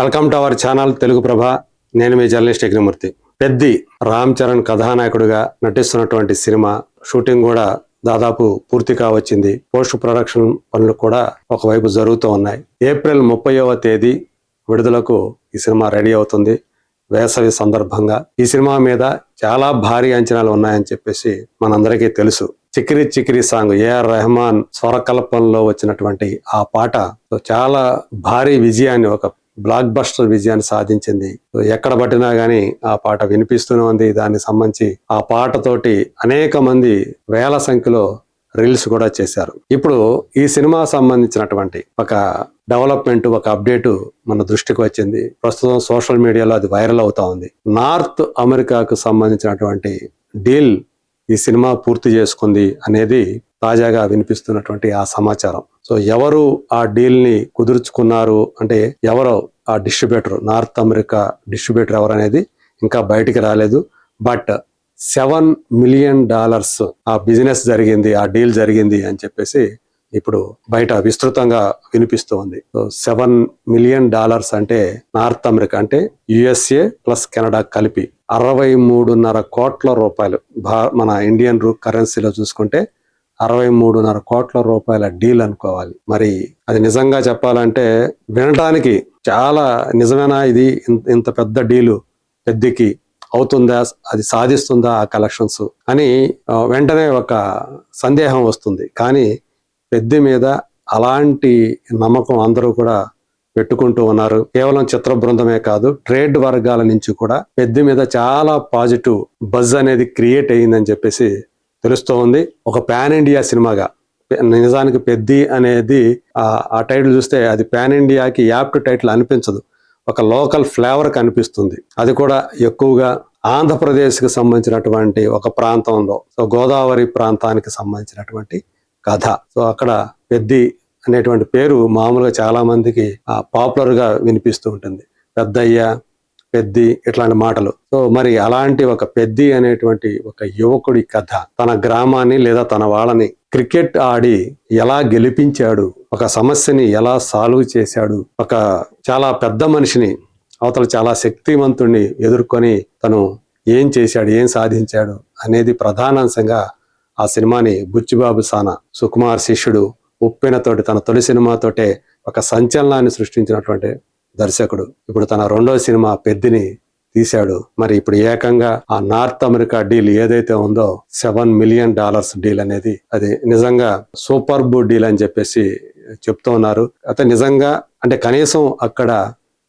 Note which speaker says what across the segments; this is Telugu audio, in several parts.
Speaker 1: Welcome to our channel Telugu Prabha. నేను మీ జర్నలిస్ట్ యజ్ఞమూర్తి. పెద్ది రామ్ చరణ్ కథానాయకుడిగా నటిస్తున్నటువంటి సినిమా షూటింగ్ కూడా దాదాపు పూర్తి కావచ్చింది. పోస్ట్ ప్రొడక్షన్ పనులు కూడా ఒకవైపు జరుగుతూ ఉన్నాయి. ఏప్రిల్ ముప్పైవ తేదీ విడుదలకు ఈ సినిమా రెడీ అవుతుంది. వేసవి సందర్భంగా. ఈ సినిమా మీద చాలా భారీ అంచనాలు ఉన్నాయని చెప్పేసి మనందరికీ తెలుసు. Chikiri Chikiri song A R Rahman స్వరకల్పనలో వచ్చినటువంటి ఆ పాట. చాలా భారీ విజయాన్ని ఒక బ్లాక్ బస్టర్ విజయాన్ని సాధించింది. ఎక్కడ పట్టినా గానీ ఆ పాట వినిపిస్తూనే ఉంది. దానికి సంబంధించి ఆ పాటతోటి అనేక మంది వేల సంఖ్యలో రీల్స్ కూడా చేశారు. ఇప్పుడు ఈ సినిమా సంబంధించినటువంటి ఒక డెవలప్మెంట్ ఒక అప్డేట్ మన దృష్టికి వచ్చింది. ప్రస్తుతం సోషల్ మీడియాలో అది వైరల్ అవుతా ఉంది. నార్త్ అమెరికాకు సంబంధించినటువంటి డీల్ ఈ సినిమా పూర్తి చేసుకుంది అనేది తాజాగా వినిపిస్తున్నటువంటి ఆ సమాచారం. సో ఎవరు ఆ డీల్ని కుదుర్చుకున్నారు అంటే ఎవరో ఆ డిస్ట్రిబ్యూటర్ నార్త్ అమెరికా డిస్ట్రిబ్యూటర్ ఎవరు అనేది ఇంకా బయటికి రాలేదు. బట్ సెవెన్ మిలియన్ డాలర్స్ ఆ బిజినెస్ జరిగింది ఆ డీల్ జరిగింది అని చెప్పేసి ఇప్పుడు బయట విస్తృతంగా వినిపిస్తోంది సెవెన్ మిలియన్ డాలర్స్ అంటే నార్త్ అమెరికా అంటే యుఎస్ఏ ప్లస్ కెనడా కలిపి అరవై మూడున్నర కోట్ల రూపాయలు భా మన ఇండియన్ రూ కరెన్సీలో చూసుకుంటే అరవై మూడున్నర కోట్ల రూపాయల డీల్ అనుకోవాలి. మరి అది నిజంగా చెప్పాలంటే వినడానికి చాలా నిజమేనా ఇది? ఇంత- ఇంత పెద్ద డీలు పెద్దకి అవుతుందా? అది సాధిస్తుందా ఆ కలెక్షన్స్? అని వెంటనే ఒక సందేహం వస్తుంది. కానీ పెద్ద మీద అలాంటి నమ్మకం అందరూ కూడా పెట్టుకుంటూ ఉన్నారు. కేవలం చిత్ర బృందమే కాదు ట్రేడ్ వర్గాల నుంచి కూడా పెద్ద మీద చాలా పాజిటివ్ బజ్ అనేది క్రియేట్ అయ్యిందని చెప్పేసి తెలుస్తూ ఉంది. ఒక పాన్ ఇండియా సినిమాగా నిజానికి పెద్ది అనేది ఆ ఆ టైటిల్ చూస్తే అది పాన్ ఇండియాకి యాప్ట్ టైటిల్ అనిపించదు. ఒక లోకల్ ఫ్లేవర్ కనిపిస్తుంది. అది కూడా ఎక్కువగా ఆంధ్రప్రదేశ్కి సంబంధించినటువంటి ఒక ప్రాంతంలో సో గోదావరి ప్రాంతానికి సంబంధించినటువంటి కథ. సో అక్కడ పెద్ది అనేటువంటి పేరు మామూలుగా చాలా మందికి పాపులర్గా వినిపిస్తూ ఉంటుంది. పెద్దయ్య పెద్ది ఇట్లాంటి మాటలు. సో మరి అలాంటి ఒక పెద్ది అనేటువంటి ఒక యువకుడి కథ తన గ్రామాన్ని లేదా తన వాళ్ళని క్రికెట్ ఆడి ఎలా గెలిపించాడు ఒక సమస్యని ఎలా సాల్వ్ చేశాడు ఒక చాలా పెద్ద మనిషిని అవతల చాలా శక్తివంతుణ్ణి ఎదుర్కొని తను ఏం చేశాడు ఏం సాధించాడు అనేది ప్రధానాంశంగా ఆ సినిమాని బుచ్చిబాబు సానా సుకుమార్ శిష్యుడు ఉప్పెనతోటి తన తొలి సినిమాతోటే ఒక సంచలనాన్ని సృష్టించినటువంటి దర్శకుడు. ఇప్పుడు తన రెండో సినిమా పెద్దిని తీశాడు. మరి ఇప్పుడు ఏకంగా ఆ నార్త్ అమెరికా డీల్ ఏదైతే ఉందో సెవెన్ మిలియన్ డాలర్స్ డీల్ అనేది అది నిజంగా సూపర్బు డీల్ అని చెప్పేసి చెప్తూ ఉన్నారు. అయితే నిజంగా అంటే కనీసం అక్కడ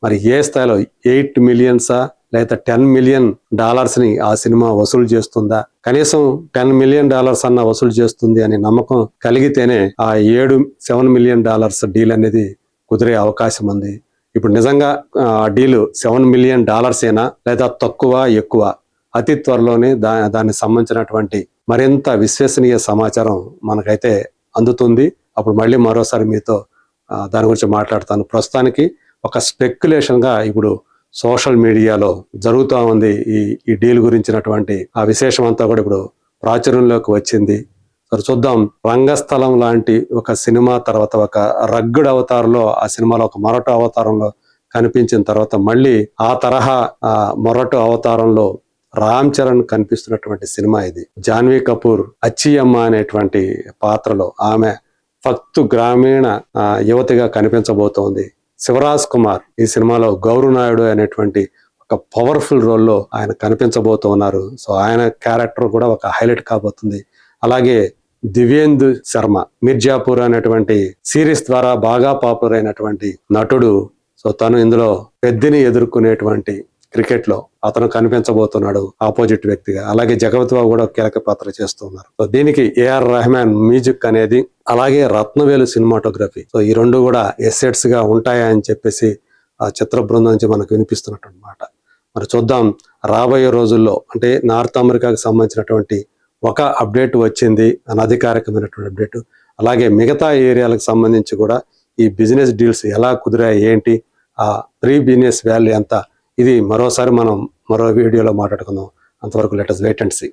Speaker 1: మరి ఏ స్థాయిలో ఎయిట్ మిలియన్సా లేదా టెన్ మిలియన్ డాలర్స్ని ఆ సినిమా వసూలు చేస్తుందా? కనీసం టెన్ మిలియన్ డాలర్స్ అన్న వసూలు చేస్తుంది అనే నమ్మకం కలిగితేనే ఆ ఏడు సెవెన్ మిలియన్ డాలర్స్ డీల్ అనేది కుదిరే అవకాశం ఉంది. ఇప్పుడు నిజంగా ఆ డీల్ సెవెన్ మిలియన్ డాలర్స్ ఏనా? లేదా తక్కువ ఎక్కువ? అతి త్వరలోనే దా దానికి సంబంధించినటువంటి మరింత విశ్వసనీయ సమాచారం మనకైతే అందుతుంది. అప్పుడు మళ్ళీ మరోసారి మీతో దాని గురించి మాట్లాడతాను. ప్రస్తుతానికి ఒక స్పెక్యులేషన్గా ఇప్పుడు సోషల్ మీడియాలో జరుగుతూ ఉంది ఈ ఈ డీల్ గురించినటువంటి ఆ విశేషం అంతా కూడా ఇప్పుడు ప్రాచుర్యంలోకి వచ్చింది. సరే చూద్దాం. రంగస్థలం లాంటి ఒక సినిమా తర్వాత ఒక రగ్గుడ్ అవతారంలో ఆ సినిమాలో ఒక మొరటు అవతారంలో కనిపించిన తర్వాత మళ్ళీ ఆ తరహా ఆ మొరటు అవతారంలో రామ్ చరణ్ కనిపిస్తున్నటువంటి సినిమా ఇది. జాన్వీ కపూర్ అచ్చియమ్మ అనేటువంటి పాత్రలో ఆమె ఫక్తు గ్రామీణ యువతిగా కనిపించబోతోంది. శివరాజ్ కుమార్ ఈ సినిమాలో గౌరవ నాయుడు అనేటువంటి ఒక పవర్ఫుల్ రోల్లో ఆయన కనిపించబోతున్నారు సో ఆయన క్యారెక్టర్ కూడా ఒక హైలైట్ కాబోతుంది. అలాగే దివ్యేందు శర్మ మిర్జాపూర్ అనేటువంటి సిరీస్ ద్వారా బాగా పాపులర్ అయినటువంటి నటుడు. సో తను ఇందులో పెద్దిని ఎదుర్కొనేటువంటి క్రికెట్లో అతను కనిపించబోతున్నాడు ఆపోజిట్ వ్యక్తిగా. అలాగే జగవత్ బాబు కూడా కీలక పాత్ర చేస్తున్నారు. సో దీనికి ఏఆర్ రెహమాన్ మ్యూజిక్ అనేది అలాగే రత్నవేలు సినిమాటోగ్రఫీ. సో ఈ రెండు కూడా ఎసెట్స్గా ఉంటాయా అని చెప్పేసి ఆ చిత్ర బృందం నుంచి మనకు వినిపిస్తున్నట్టు అనమాట మరి చూద్దాం రాబోయే రోజుల్లో అంటే నార్త్ అమెరికాకు సంబంధించినటువంటి ఒక అప్డేట్ వచ్చింది అనధికారికమైనటువంటి అప్డేట్. అలాగే మిగతా ఏరియాలకు సంబంధించి కూడా ఈ బిజినెస్ డీల్స్ ఎలా కుదిరాయి ఏంటి ఆ ప్రీ బిజినెస్ వాల్యూ ఎంత ఇది మరోసారి మనం మరో వీడియోలో మాట్లాడుకుందాం. అంతవరకు లెటర్స్ వెయిట్ అండ్ సీ